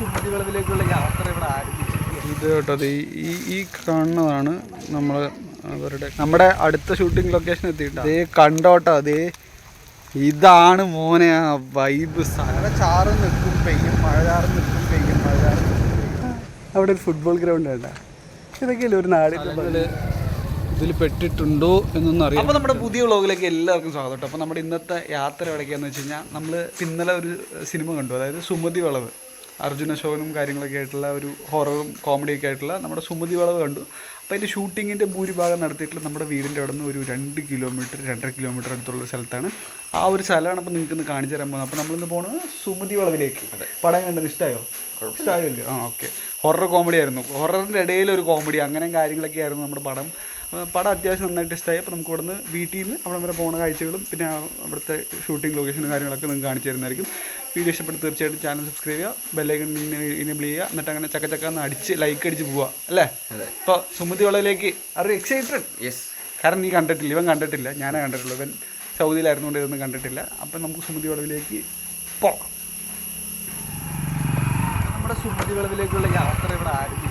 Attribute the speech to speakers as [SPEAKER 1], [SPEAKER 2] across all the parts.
[SPEAKER 1] യാത്ര ഇവിടെ ആരംഭിച്ചിരിക്കുകയാണ്.
[SPEAKER 2] ഇത് കേട്ടോ ഈ- ഈ കാണുന്നതാണ് നമ്മൾ അവരുടെ നമ്മുടെ അടുത്ത ഷൂട്ടിംഗ് ലൊക്കേഷൻ എത്തിയിട്ട്. അതേ കണ്ടോട്ടോ അതേ ഇതാണ് മോനെ ആ വൈബ് സാധനം ചാറ് നിൽക്കും പെയ്യും മഴ ചാറ് നിൽക്കും പെയ്യും മഴ ചാറ് അവിടെ ഒരു ഫുട്ബോൾ ഗ്രൗണ്ട് വേണ്ട ഇതൊക്കെയല്ലേ ഒരു നാട് ഇതിൽ പെട്ടിട്ടുണ്ടോ എന്നൊന്നും അറിയാം
[SPEAKER 1] അപ്പോൾ നമ്മുടെ പുതിയ വ്ളോഗിലേക്ക് എല്ലാവർക്കും സ്വാഗതം അപ്പോൾ നമ്മുടെ ഇന്നത്തെ യാത്ര എവിടേക്കാന്ന് വെച്ച് കഴിഞ്ഞാൽ നമ്മൾ ഇന്നലെ ഒരു സിനിമ കണ്ടു അതായത് സുമതി വളവ്. അർജുന ശോകനും കാര്യങ്ങളൊക്കെ ആയിട്ടുള്ള ഒരു ഹൊററും കോമഡിയൊക്കെ ആയിട്ടുള്ള നമ്മുടെ സുമതി വളവ് കണ്ടു. അപ്പോൾ അതിന്റെ ഷൂട്ടിങ്ങിന്റെ ഭൂരിഭാഗം നടത്തിയിട്ടുള്ള നമ്മുടെ വീടിന്റെ അവിടെ നിന്ന് ഒരു രണ്ട് കിലോമീറ്റർ രണ്ടര കിലോമീറ്റർ അടുത്തുള്ള ഒരു സ്ഥലത്താണ്. ആ ഒരു സ്ഥലമാണ് അപ്പോൾ നിങ്ങൾക്ക് ഇന്ന് കാണിച്ചു തരാൻ പോകുന്നത്. അപ്പോൾ നമ്മളിന്ന് പോകുന്നത് സുമതി വളവിലേക്ക്. പടം കണ്ടത് ഇഷ്ടമായോ ഇഷ്ടമായില്ലേ ആ ഓക്കെ ഹൊറർ കോമഡി ആയിരുന്നു. ഹൊററിന്റെ ഇടയിൽ ഒരു കോമഡി അങ്ങനെ കാര്യങ്ങളൊക്കെ ആയിരുന്നു നമ്മുടെ പടം. പടം അത്യാവശ്യം നന്നായിട്ട് ഇഷ്ടമായി അപ്പോൾ നമുക്ക് ഇവിടുന്ന് വീട്ടിൽ നിന്ന് അവിടെ വരെ പോകുന്ന കാഴ്ചകളും പിന്നെ അവിടുത്തെ ഷൂട്ടിംഗ് ലൊക്കേഷനും കാര്യങ്ങളൊക്കെ നിങ്ങൾക്ക് കാണിച്ചു തരുന്നതായിരിക്കും. വീഡിയോ ഇഷ്ടപ്പെട്ട് തീർച്ചയായിട്ടും ചാനൽ സബ്സ്ക്രൈബ് ചെയ്യുക. ബെല്ലൈക്കൺ ഇനേബിൾ ചെയ്യുക. എന്നിട്ട് അങ്ങനെ ചക്ക ചക്ക എന്ന് അടിച്ച് ലൈക്ക് അടിച്ച് പോവുക. അല്ലേ? ഇപ്പോൾ സുമതി വളയിലേക്ക് അറി എക്സൈറ്റഡ്
[SPEAKER 3] യെസ്
[SPEAKER 1] കാരണം നീ കണ്ടിട്ടില്ല. ഇവൻ കണ്ടിട്ടില്ല. ഞാനേ കണ്ടിട്ടുള്ളൂ. ഇവൻ സൗദിയിലായിരുന്നുകൊണ്ട് ഇതൊന്നും കണ്ടിട്ടില്ല. അപ്പം നമുക്ക് സുമതി വളവിലേക്ക് പോകാം. നമ്മുടെ സുമതി വളവിലേക്കുള്ള യാത്ര ഇവിടെ ആരംഭിച്ചിരിക്കുകയാണ്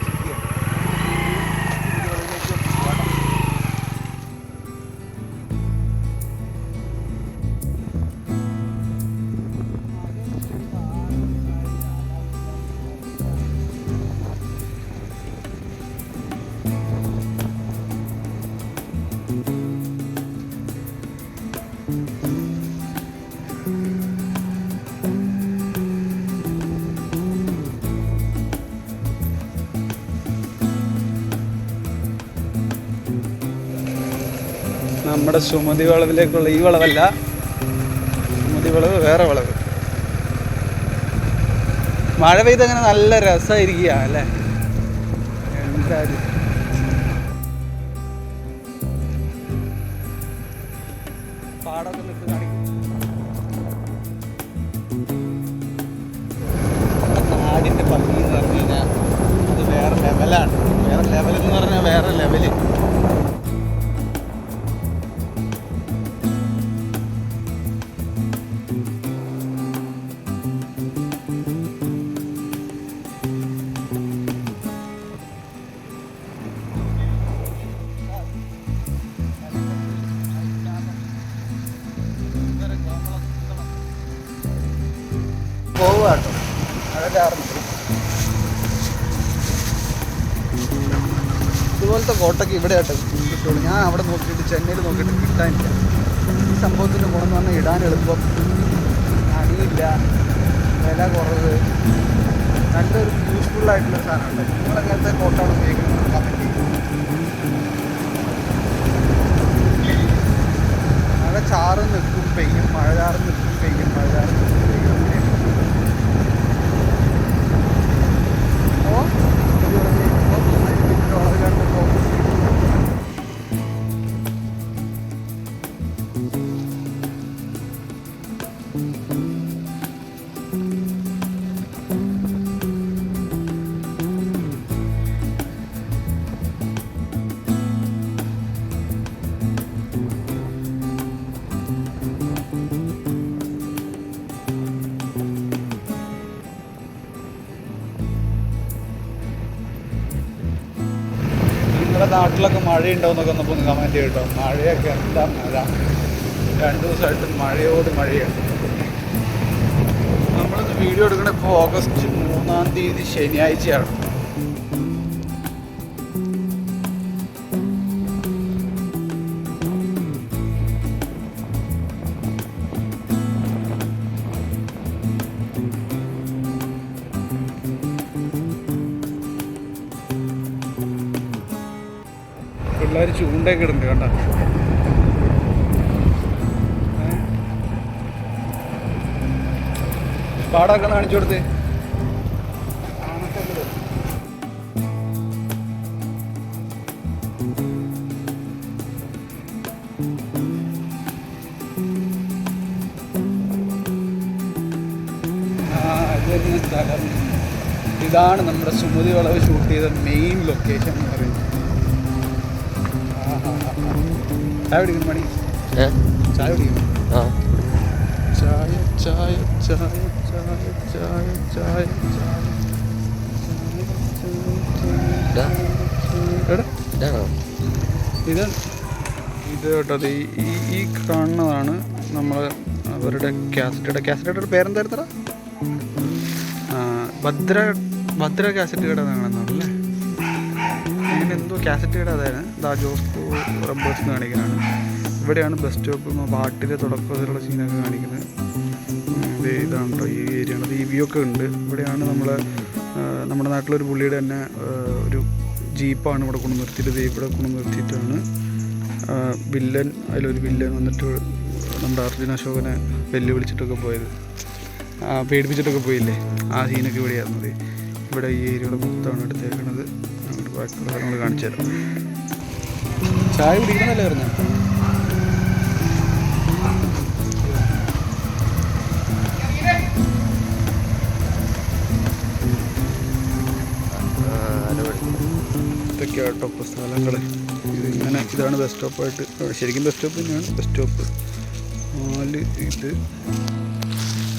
[SPEAKER 2] നമ്മുടെ സുമതി വളവിലേക്കുള്ള ഈ വളവല്ല. സുമതി വളവ് വേറെ വളവ്. മഴ പെയ്തങ്ങനെ നല്ല രസമായിരിക്കുക അല്ലേ? എന്തായാലും. ഇതുപോലത്തെ കോട്ടയ്ക്ക് ഇവിടെ ആയിട്ട് കിട്ടുള്ളൂ ഞാൻ അവിടെ നോക്കിയിട്ട് ചെന്നൈയിൽ നോക്കിയിട്ട് കിട്ടാനില്ല. ഈ സംഭവത്തിന് ഗുണം പറഞ്ഞാൽ ഇടാൻ എളുപ്പം. അടിയില്ല വില കുറവ്. നല്ലൊരു യൂസ്ഫുൾ ആയിട്ടുള്ള സാധനമുണ്ട് നിങ്ങളെങ്ങനത്തെ കോട്ടാണ് ഉപയോഗിക്കുന്നത്? കമന്റ് പറ്റി മഴ ചാറ് നിൽക്കും പെയ്യും. മഴ ചാറ് നിൽക്കും പെയ്യും. മഴ ചാറ് നിൽക്കും. നാട്ടിലൊക്കെ മഴയുണ്ടോന്നൊക്കെ ഒന്ന് ഒന്ന് കമന്റ് ചെയ്യട്ടോ. മഴയൊക്കെ എന്താ മഴ? രണ്ട് ദിവസമായിട്ട് മഴയോട് മഴയാണ് നമ്മളിന്ന് വീഡിയോ എടുക്കണ ഇപ്പോൾ ഓഗസ്റ്റ് മൂന്നാം തീയതി ശനിയാഴ്ചയാണ്. ചൂണ്ടയൊക്കെ ഇടുന്നുണ്ട് കണ്ട? പാടൊക്കെ കാണിച്ചു കൊടുത്ത്. ഇതാണ് നമ്മുടെ സുമതി വളവ് ഷൂട്ട് ചെയ്ത മെയിൻ ലൊക്കേഷൻ എന്ന് പറയുന്നത്. ചായ കുടിക്കണം മണി. ചായ കുടിക്കണം. ആ. ചായ ചായ ചായ ചായ ചായ ചായ
[SPEAKER 3] ചായ
[SPEAKER 2] ഇത് ഇത് കേട്ടോ ഈ ഈ കാണുന്നതാണ് നമ്മൾ അവരുടെ കാസറ്റയുടെ കാസറ്റയുടെ പേരെന്തായിരുന്നടാ ഭദ്ര ഭദ്ര കാസറ്റ് കട എന്നാണല്ലേ എന്തോ കാസറ്റുകട അതായത്. ദാ ജോസ്കോ റബ്ബേഴ്സ് കാണിക്കുന്നതാണ് ഇവിടെയാണ് ബസ് സ്റ്റോപ്പ് പാട്ടിലെ തുടക്കത്തിലുള്ള സീനൊക്കെ കാണിക്കുന്നത്. ഇതാണ് ഈ ഏരിയ ആണ് ഈ വ്യൂ ഒക്കെ ഉണ്ട്. ഇവിടെയാണ് നമ്മൾ നമ്മുടെ നാട്ടിലൊരു പുള്ളിയുടെ തന്നെ ഒരു ജീപ്പാണ് ഇവിടെ കൊണ്ടു നിർത്തിയിട്ട് ഇവിടെ കൊണ്ടു നിർത്തിയിട്ടാണ് വില്ലൻ അതിലൊരു വില്ലൻ വന്നിട്ട് നമ്മുടെ അർജുന അശോകനെ വെല്ലുവിളിച്ചിട്ടൊക്കെ പോയത്. പേടിപ്പിച്ചിട്ടൊക്കെ പോയില്ലേ? ആ സീനൊക്കെ ഇവിടെയായിരുന്നത് ഇവിടെ ഈ ഏരിയയുടെ മൊത്തമാണ് എടുത്തേക്കണത്. അങ്ങോട്ട് ബാക്കിയുള്ള സ്ഥലങ്ങൾ കാണിച്ചു തരാം ചായ കുടിക്കണമല്ലേ പറഞ്ഞു ഇതൊക്കെ കേട്ടോ ഇപ്പോൾ സ്ഥലങ്ങൾ ഇത് ഇങ്ങനെ ഇതാണ് ബസ് സ്റ്റോപ്പായിട്ട് ശരിക്കും ബസ് സ്റ്റോപ്പ് തന്നെയാണ് ബസ് സ്റ്റോപ്പ്. നാല് ഇത്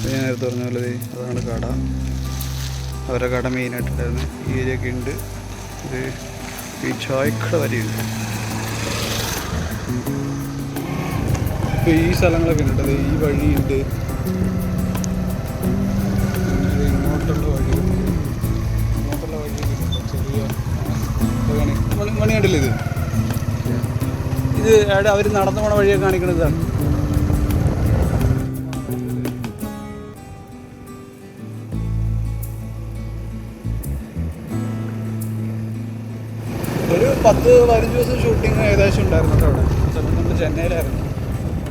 [SPEAKER 2] ഞാൻ നേരത്തെ പറഞ്ഞ പോലെ അതാണ് കട അവരുടെ കട മെയിനായിട്ടുണ്ടായിരുന്നു ഈ ഏരിയ ഒക്കെ ഉണ്ട്. ഇത് ഈ ചായക്കട വരെയുണ്ട്. ഇപ്പോൾ ഈ സ്ഥലങ്ങളൊക്കെ ഉണ്ട് ഈ വഴിയുണ്ട്. ഇങ്ങോട്ടുള്ള വഴി. ഇങ്ങോട്ടുള്ള ഉണ്ട് ചെറിയ ഇത് കാണി- മണി മണി കണ്ടില്ലേ ഇത് അവർ നടന്നു പോണ വഴിയൊക്കെ കാണിക്കുന്നത് ഒരു പത്ത് പതിനഞ്ച് ദിവസം ഷൂട്ടിങ് ഏകദേശം ഉണ്ടായിരുന്നു അവിടെ. ആ നമ്മൾ ചെന്നൈയിലായിരുന്നു.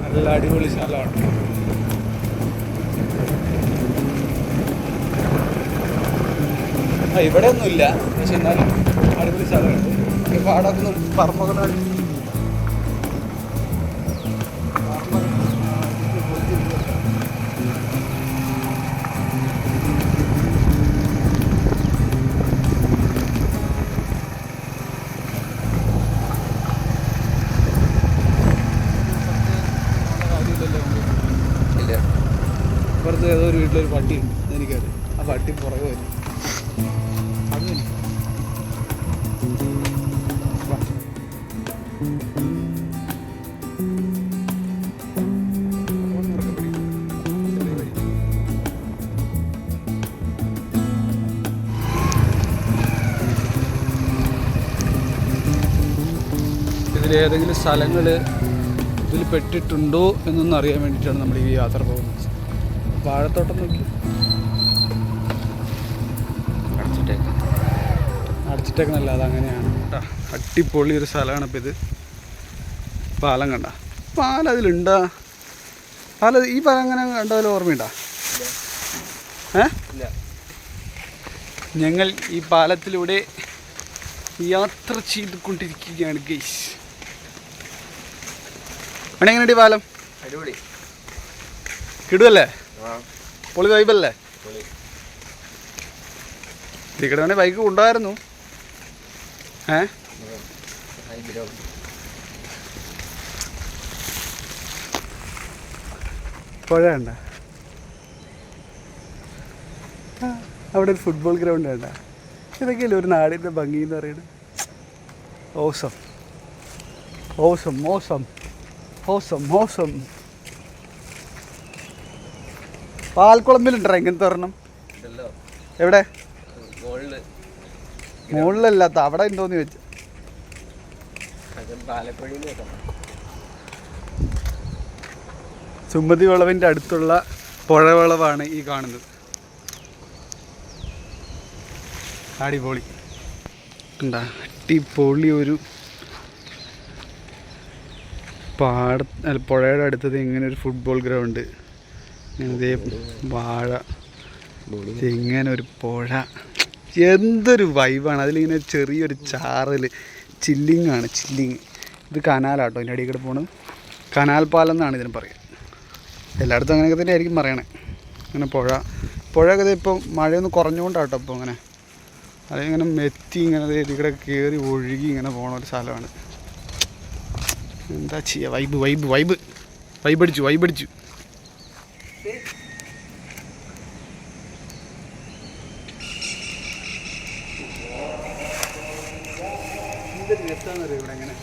[SPEAKER 2] നല്ല അടിപൊളി സ്ഥലമാണ്. ആ ഇവിടെ ഒന്നുമില്ല പക്ഷെ എന്നാലും അടിപൊളി സ്ഥലമുണ്ട് പാടൊക്കെ പറമ്പൊക്കെ ഏതോ ഒരു വീട്ടിലൊരു പട്ടിയുണ്ട് എനിക്കറിയാം ആ പട്ടി പുറകെ വരും വഴി. ഇതിലേതെങ്കിലും സ്ഥലങ്ങൾ ഇതിൽ പെട്ടിട്ടുണ്ടോ എന്നൊന്നും അറിയാൻ വേണ്ടിയിട്ടാണ് നമ്മൾ ഈ യാത്ര പോകുന്നത് വാഴത്തോട്ടം നോക്കി.
[SPEAKER 3] അടച്ചിട്ടേക്ക്.
[SPEAKER 2] അടച്ചിട്ടേക്കണല്ല അത് അങ്ങനെയാണ് ട്ടാ, അടിപൊളി ഒരു സ്ഥലമാണ് ഇപ്പം ഇത്. പാലം കണ്ട. പാലം അതിലുണ്ടാ? പാലം ഈ പാലം അങ്ങനെ കണ്ടതിൽ ഓർമ്മയുണ്ടാ? ഏ?
[SPEAKER 3] ഇല്ല.
[SPEAKER 2] ഞങ്ങൾ ഈ പാലത്തിലൂടെ യാത്ര ചെയ്തുകൊണ്ടിരിക്കുകയാണ് ഗൈസ് അവിടെ എങ്ങനെയുണ്ട് ഈ പാലം?
[SPEAKER 3] അടിപൊളി.
[SPEAKER 2] കിടുവല്ലേ? പൊളി വൈബല്ലേ ടിക്കറ്റ് ബൈക്ക് കൊണ്ടായിരുന്നു ഏ? പുഴ അവിടെ ഒരു ഫുട്ബോൾ ഗ്രൗണ്ട് വേണ്ട ഇതൊക്കെയല്ലേ ഒരു നാടിന്റെ ഭംഗി എന്ന് പറയുന്നത്? ഓസം ഓസം മോസം ഓസം മോസം പാൽക്കുളമ്പിലുണ്ടോ ഇങ്ങനത്തെ ഒരെണ്ണം എവിടെ?
[SPEAKER 3] മുകളിൽ
[SPEAKER 2] മുകളിലല്ലാത്ത അവിടെ ഉണ്ടോന്ന് ചോദിച്ചു. ചുമതി വളവിന്റെ അടുത്തുള്ള പുഴവളവാണ് ഈ കാണുന്നത്. അടിപൊളി. എന്താ അടിപൊളി ഒരു പാട പുഴയുടെ അടുത്തത് ഇങ്ങനെ ഒരു ഫുട്ബോൾ ഗ്രൗണ്ട് ഇതേ വാഴ. ഇങ്ങനെ ഒരു പുഴ. എന്തൊരു വൈബാണ് അതിലിങ്ങനെ ചെറിയൊരു ചാറൽ ചില്ലിങ് ആണ് ചില്ലിങ് ഇത് കനാലാട്ടോ അതിന്റെ അടിയിൽ കൂടെ പോണത്. കനാൽ പാലം എന്നാണ് ഇതിന് പറയുക എല്ലായിടത്തും അങ്ങനെയൊക്കെ തന്നെ ആയിരിക്കും പറയണേ. അങ്ങനെ പുഴ. പുഴയൊക്കെ ദേ ഇപ്പം മഴയൊന്ന് കുറഞ്ഞുകൊണ്ടാട്ടോ ഇപ്പോൾ അങ്ങനെ അതിങ്ങനെ മെത്തി ഇങ്ങനെ ഇതിൽ കയറി ഒഴുകി ഇങ്ങനെ പോണ ഒരു സ്ഥലമാണ്. എന്താ ചെയ്യുക വൈബ് വൈബ് വൈബ് വൈബ് അടിച്ചു വൈബ് അടിച്ചു എന്തൊരു രസമാണെന്ന് അറിയാം ഇവിടെ അങ്ങനെ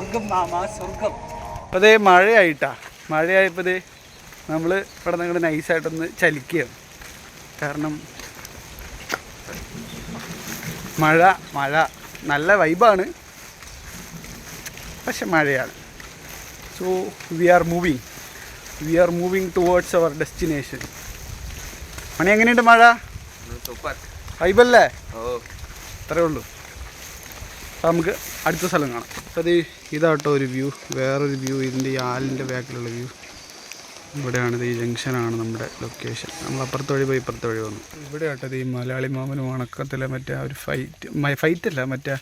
[SPEAKER 2] സ്വർഗം മാമ സ്വർഗം. അപ്പോൾ അതേ മഴയായിട്ടാ. മഴയായപ്പോൾ ദേ നമ്മൾ ഇവിടെ നിങ്ങൾ നൈസായിട്ടൊന്ന് ചലിക്കുകയാണ്. കാരണം മഴ മഴ നല്ല വൈബാണ് പക്ഷെ മഴയാണ്. So we are moving we are moving towards our destination മണി എങ്ങനെയുണ്ട് മഴ?
[SPEAKER 3] സൂപ്പർ
[SPEAKER 2] വൈബല്ലേ
[SPEAKER 3] ഓ.
[SPEAKER 2] അത്രേ ഉള്ളൂ. നമുക്ക് അടുത്ത സ്ഥലം കാണാം. അപ്പോൾ അത് ഇതാട്ടോ ഒരു വ്യൂ വേറൊരു വ്യൂ ഇതിന്റെ ഈ ആലിന്റെ ബാക്കിലുള്ള വ്യൂ. ഇവിടെയാണിത് ഈ ജംഗ്ഷനാണ് നമ്മുടെ ലൊക്കേഷൻ നമ്മൾ അപ്പുറത്ത് വഴി പോയി ഇപ്പുറത്ത് വഴി വന്നു. ഇവിടെ ആട്ടത് ഈ മലയാളി മാമനും വണക്കത്തിലെ മറ്റേ ഒരു ഫൈറ്റ് ഫൈറ്റ് അല്ല മറ്റേ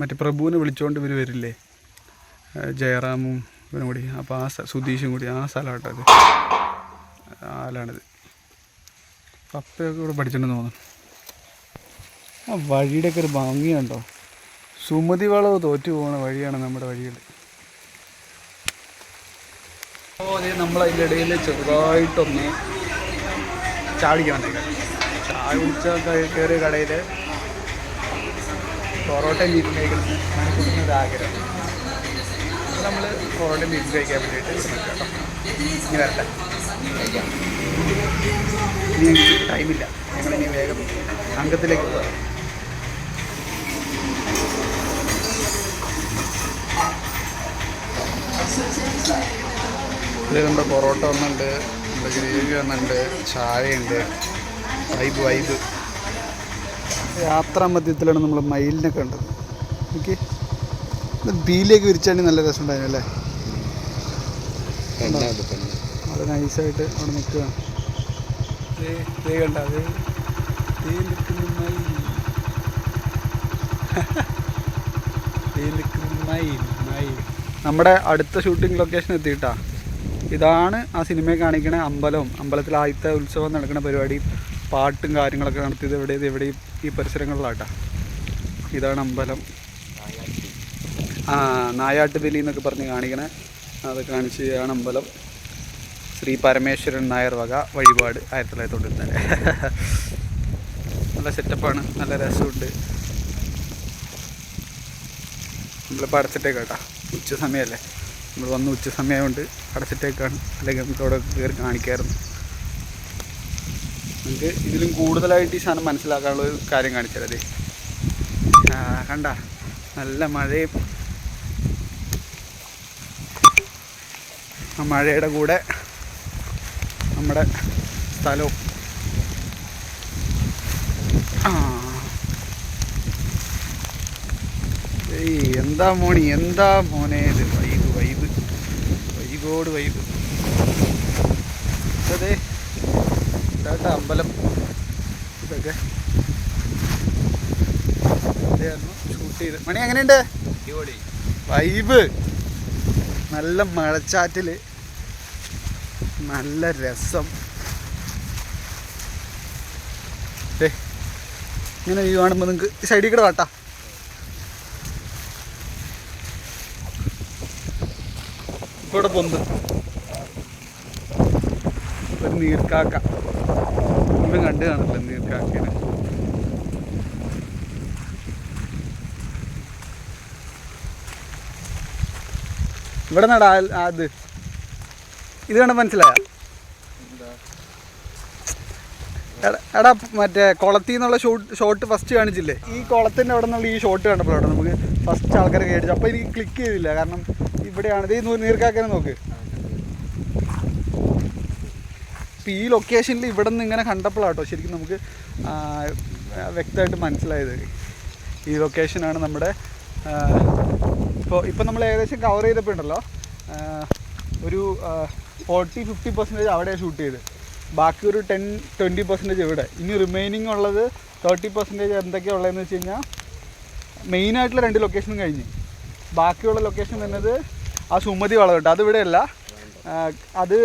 [SPEAKER 2] മറ്റേ പ്രഭുവിനെ വിളിച്ചുകൊണ്ട് ഇവർ വരില്ലേ? ജയറാമും ഇവനും കൂടി. അപ്പോൾ ആ സുധീഷും കൂടി. ആ സ്ഥലമാട്ടത് ആലാണിത്. പപ്പയൊക്കെ ഇവിടെ പഠിച്ചിട്ടുണ്ടെന്ന് തോന്നുന്നു ആ വഴിയുടെയൊക്കെ ഒരു ഭംഗിയുണ്ടോ? സുമതി വളവ് തോറ്റു പോകുന്ന വഴിയാണ് നമ്മുടെ വഴികൾ നമ്മളതിന്റെ നമ്മൾ ഇടയിൽ ചെറുതായിട്ടൊന്ന് ചാടിക്കാൻ ചാടിച്ച കയറിയ കടയിൽ പൊറോട്ട ബീഫ് കഴിക്കണം ആഗ്രഹം. നമ്മൾ പൊറോട്ട ബീഫ് കഴിക്കാൻ വേണ്ടിയിട്ട് ശ്രമിക്കാം ഇനി വരട്ടെ. ഇനി ടൈമില്ല ഞങ്ങളിനി വേഗം അംഗത്തിലേക്ക് പോകാം ഇത് നമ്മുടെ പൊറോട്ട ഒന്നുണ്ട് നമ്മുടെ ഗ്രേവി ഒന്നുണ്ട് ചായയുണ്ട്. വൈബ് വൈബ് യാത്രാ മധ്യത്തിലാണ് നമ്മൾ മയിലിനെ കണ്ടത്. ഓക്കെ ബീലേക്ക് വിരിച്ചാണെങ്കിൽ നല്ല രസമുണ്ടായിരുന്നു അല്ലേ? അത് നൈസായിട്ട് അവിടെ നിൽക്കുകയാണ്. ദേ കണ്ട അത് ദേ നിൽക്കുന്ന മയിൽ. ദേ നിൽക്കുന്ന മയിൽ. നമ്മുടെ അടുത്ത ഷൂട്ടിംഗ് ലൊക്കേഷൻ എത്തിയിട്ടാ. ഇതാണ് ആ സിനിമയെ കാണിക്കണ അമ്പലവും അമ്പലത്തിൽ ആദ്യത്തെ ഉത്സവം നടക്കുന്ന പരിപാടി. പാട്ടും കാര്യങ്ങളൊക്കെ നടത്തിയത് എവിടെ എവിടെ ഈ പരിസരങ്ങളിലാട്ടാ. ഇതാണ് അമ്പലം. ആ നായാട്ട് ബലി എന്നൊക്കെ പറഞ്ഞ് കാണിക്കണേ. അത് കാണിച്ച് ആണ് അമ്പലം. ശ്രീ പരമേശ്വരൻ നായർ വക വഴിപാട് ആയിരത്തി തൊള്ളായിരത്തി തൊണ്ണൂറ്റി നല്ല സെറ്റപ്പാണ് നല്ല രസമുണ്ട്. നമ്മളിപ്പോൾ അടച്ചിട്ടേ കേട്ടോ. ഉച്ച സമയമല്ലേ നമ്മൾ വന്ന് ഉച്ച സമയമുണ്ട് അടച്ചിട്ടേക്കാണ്. അല്ലെങ്കിൽ നമുക്ക് അവിടെ കയറി കാണിക്കായിരുന്നു. നമുക്ക് ഇതിലും കൂടുതലായിട്ട് ഈ സാധനം മനസ്സിലാക്കാനുള്ള ഒരു കാര്യം കാണിച്ചാൽ അതെ കണ്ട? നല്ല മഴയും. ആ മഴയുടെ കൂടെ നമ്മുടെ സ്ഥലവും. ആ. ഏയ് എന്താ മോണി? എന്താ മോനെ ഇത്? Vibe vibe. വൈബോട് വൈബ്. അതെ ഇതാട്ട അമ്പലം. ഇതൊക്കെ. ഷൂട്ട് ചെയ്ത് മണി എങ്ങനെയുണ്ട്? വൈബ്. നല്ല മഴച്ചാറ്റിൽ. നല്ല രസം. ഇങ്ങനെ വ്യൂ കാണുമ്പോൾ നിങ്ങൾക്ക് സൈഡിൽ കൂടെ വാട്ടാ. ഇപ്പോൾ ഇവിടെ പൊന്ത്. ഒരു നീർക്കാക്ക. ഒന്നും കണ്ടു കാണില്ല നീർക്കാക്കേനെ. ഇവിടെ നടാ അത് ഇത്. കണ്ട മനസ്സിലായ? എടാ മറ്റേ കുളത്തിൽ നിന്നുള്ള ഷോട്ട് ഷോട്ട് ഫസ്റ്റ് കാണിച്ചില്ലേ? ഈ കുളത്തിന്റെ അവിടെ നിന്നുള്ള ഈ ഷോട്ട് കണ്ടപ്പോഴാണ് നമുക്ക് ഫസ്റ്റ് ആൾക്കാരെ കേടിച്ചു അപ്പോൾ എനിക്ക് ക്ലിക്ക് ചെയ്തില്ല. കാരണം ഇവിടെയാണ്. ഇത് നീർക്കാക്കനെ നോക്ക്. ഈ ലൊക്കേഷനിൽ ഇവിടെ നിന്ന് ഇങ്ങനെ കണ്ടപ്പോഴാട്ടോ ശരിക്കും നമുക്ക് വ്യക്തമായിട്ട് മനസ്സിലായത്. ഈ ലൊക്കേഷനാണ് നമ്മുടെ ഇപ്പോൾ ഇപ്പം നമ്മൾ ഏകദേശം കവർ ചെയ്തപ്പോൾ ഉണ്ടല്ലോ ഒരു ഫോർട്ടി ഫിഫ്റ്റി പെർസെന്റേജ് അവിടെ ഷൂട്ട് ചെയ്ത്. ബാക്കി ഒരു ടെൻ ട്വന്റി പെർസെന്റേജ് ഇവിടെ. ഇനി റിമൈനിങ് ഉള്ളത് തേർട്ടി പെർസെന്റേജ് എന്തൊക്കെയാണ് ഉള്ളതെന്ന് വെച്ച് കഴിഞ്ഞാൽ മെയിനായിട്ടുള്ള രണ്ട് ലൊക്കേഷനും കഴിഞ്ഞ്. ബാക്കിയുള്ള ലൊക്കേഷൻ വരുന്നത് ആ സുമതി വളം അത് ഇവിടെയല്ല. ആ, അത്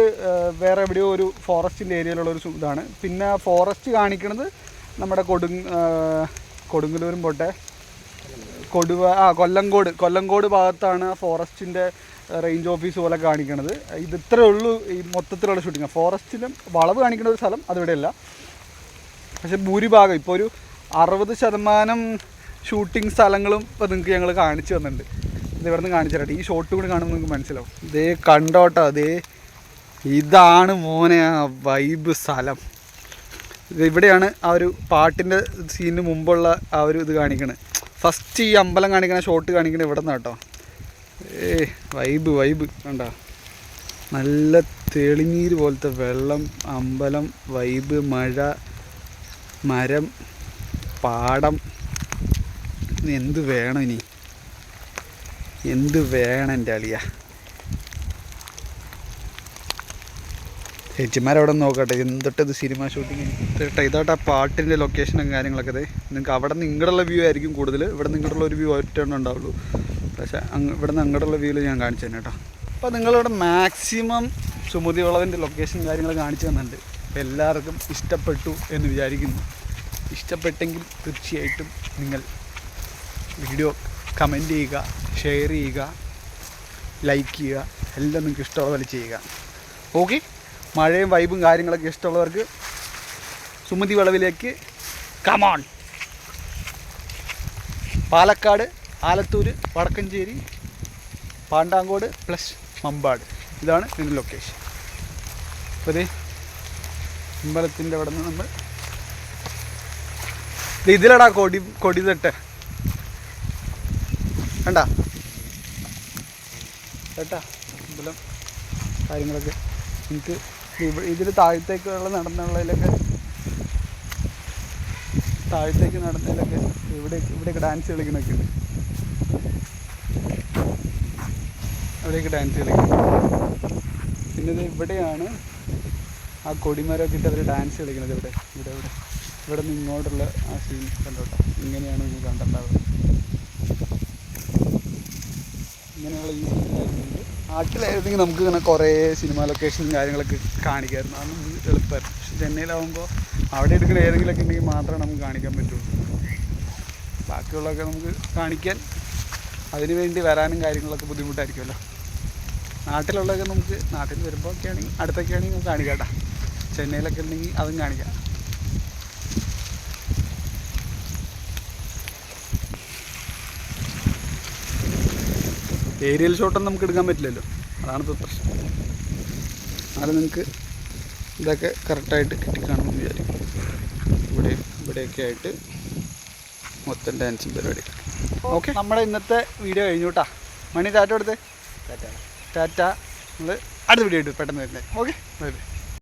[SPEAKER 2] വേറെ എവിടെയോ ഒരു ഫോറസ്റ്റിന്റെ ഏരിയയിലുള്ള ഒരു ഇതാണ്. പിന്നെ ഫോറസ്റ്റ് കാണിക്കുന്നത് നമ്മുടെ കൊടുങ് കൊടുങ്ങലൂരും പോട്ടെ. കൊടുവ ആ കൊല്ലങ്കോട് കൊല്ലങ്കോട് ഭാഗത്താണ് ഫോറസ്റ്റിന്റെ റേഞ്ച് ഓഫീസ് പോലെ കാണിക്കണത്. ഇത് ഇത്രേ ഉള്ളൂ ഈ മൊത്തത്തിലുള്ള ഷൂട്ടിങ് ഫോറസ്റ്റിലും വളവ് കാണിക്കുന്ന ഒരു സ്ഥലം അതിവിടെയല്ല പക്ഷെ ഭൂരിഭാഗം ഇപ്പോൾ ഒരു അറുപത് ശതമാനം ഷൂട്ടിംഗ് സ്ഥലങ്ങളും ഇപ്പോൾ നിങ്ങൾക്ക് ഞങ്ങൾ കാണിച്ചു തന്നിട്ടുണ്ട്. ഇത് ഇവിടെ നിന്ന് കാണിച്ചു ഈ ഷോട്ട് കൂടി കാണുമ്പോൾ നിങ്ങൾക്ക് മനസ്സിലാവും. ഇതേ കണ്ടോട്ടോ അതേ ഇതാണ് മോനെ ആ വൈബ് സ്ഥലം. ഇവിടെയാണ് ആ ഒരു പാട്ടിന്റെ സീനിന് മുമ്പുള്ള ആ ഒരു ഇത് കാണിക്കണത് ഫസ്റ്റ് ഈ അമ്പലം കാണിക്കണ ഷോട്ട് കാണിക്കണത് ഇവിടെ നിന്ന് കേട്ടോ. ഏ വൈബ് വൈബ് കണ്ട? നല്ല തെളിനീര് പോലത്തെ വെള്ളം അമ്പലം വൈബ് മഴ മരം പാടം. എന്ത് വേണം ഇനി? എന്ത് വേണം എന്റെ അളിയ? ചേച്ചിമാരവിടെ നോക്കട്ടെ എന്തൊട്ടത് സിനിമ ഷൂട്ടിങ് ചേട്ടാ ഇതായിട്ട് ആ പാട്ടിന്റെ ലൊക്കേഷനും കാര്യങ്ങളൊക്കെ അതെ നിങ്ങൾക്ക് അവിടെ നിന്ന് ഇങ്ങോട്ടുള്ള വ്യൂ ആയിരിക്കും കൂടുതൽ ഇവിടെ നിങ്ങോട്ടുള്ള ഒരു വ്യൂ ഒറ്റ ഉണ്ടാവുള്ളൂ. പക്ഷേ അങ്ങ് ഇവിടെ നിന്ന് അങ്ങോട്ടുള്ള വ്യൂവിൽ ഞാൻ കാണിച്ചു തന്നെ കേട്ടോ. അപ്പോൾ നിങ്ങളിവിടെ മാക്സിമം സുമതി വളവിന്റെ ലൊക്കേഷൻ കാര്യങ്ങൾ കാണിച്ചു തന്നിട്ടുണ്ട്. അപ്പോൾ എല്ലാവർക്കും ഇഷ്ടപ്പെട്ടു എന്ന് വിചാരിക്കുന്നു. ഇഷ്ടപ്പെട്ടെങ്കിൽ തീർച്ചയായിട്ടും നിങ്ങൾ വീഡിയോ കമന്റ് ചെയ്യുക ഷെയർ ചെയ്യുക ലൈക്ക് ചെയ്യുക എല്ലാം നിങ്ങൾക്ക് ഇഷ്ടമുള്ള പോലെ ചെയ്യുക. ഓക്കെ മഴയും വൈബും കാര്യങ്ങളൊക്കെ ഇഷ്ടമുള്ളവർക്ക് Sumathi വളവിലേക്ക് come on Palakkad Alathur Vadakkanchery Pandankode plus Mampad. ഇതാണ് ഇതിന്റെ ലൊക്കേഷൻ അപ്പോൾ ഇതേ അമ്പലത്തിന്റെ അവിടെ നിന്ന് നമ്മൾ ഇതിലടാ കൊടി കൊടി തട്ട്. കണ്ട? കേട്ടാ? അമ്പലം കാര്യങ്ങളൊക്കെ. എനിക്ക് ഇതിൽ താഴത്തേക്കുള്ള നടന്നുള്ളതിലൊക്കെ താഴത്തേക്ക് നടന്നതിലൊക്കെ ഇവിടെ ഇവിടെയൊക്കെ ഡാൻസ് കളിക്കണൊക്കെ ഉണ്ട്. അവിടെയൊക്കെ ഡാൻസ് കളിക്കും പിന്നെ ഇത് ഇവിടെയാണ് ആ കൊടിമരമൊക്കെ ഇട്ട് അവർ ഡാൻസ് കളിക്കുന്നത് ഇവിടെ. ഇവിടെ ഇവിടെ. ഇവിടെ നിന്ന് ഇങ്ങോട്ടുള്ള ആ സീൻ കണ്ടോട്ടെ ഇങ്ങനെയാണ് നിങ്ങൾ കണ്ടിട്ടുണ്ടാവുക ഇങ്ങനെയുള്ള ഈ നാട്ടിലായിരുന്നെങ്കിൽ നമുക്ക് ഇങ്ങനെ കുറേ സിനിമ ലൊക്കേഷനും കാര്യങ്ങളൊക്കെ കാണിക്കാമായിരുന്നു അതൊന്നും എളുപ്പമായിരുന്നു. പക്ഷെ ചെന്നൈയിലാവുമ്പോൾ അവിടെ എടുക്കുന്ന ഏതെങ്കിലുമൊക്കെ ഉണ്ടെങ്കിൽ മാത്രമേ നമുക്ക് കാണിക്കാൻ പറ്റുള്ളൂ. ബാക്കിയുള്ളതൊക്കെ നമുക്ക് കാണിക്കാൻ അതിനു വേണ്ടി വരാനും കാര്യങ്ങളൊക്കെ ബുദ്ധിമുട്ടായിരിക്കുമല്ലോ. നാട്ടിലുള്ളതൊക്കെ നമുക്ക് നാട്ടിൽ വരുമ്പോൾ ഒക്കെ ആണെങ്കിൽ അടുത്തൊക്കെ ആണെങ്കിൽ നമുക്ക് കാണിക്കാം കേട്ടോ. ചെന്നൈയിലൊക്കെ ഉണ്ടെങ്കിൽ അതും കാണിക്കാം. ഏരിയൽ ഷോട്ടൊന്നും നമുക്ക് എടുക്കാൻ പറ്റില്ലല്ലോ. അതാണ് ഇപ്പോൾ പ്രശ്നം. എന്നാലും നിങ്ങൾക്ക് ഇതൊക്കെ കറക്റ്റായിട്ട് കിട്ടിക്കാണെന്ന് വിചാരിക്കും ഇവിടെ ഇവിടെയൊക്കെ ആയിട്ട് മൊത്തം ഡാൻസും പരിപാടി. ഓക്കെ നമ്മുടെ ഇന്നത്തെ വീഡിയോ കഴിഞ്ഞു കേട്ടാ മണി ടാറ്റ കൊടുത്തേ? ടാറ്റ. നമ്മൾ അടുത്ത വീഡിയോ ഇട്ടു പെട്ടെന്ന് വരുന്നത് ഓക്കെ ബൈ ബൈ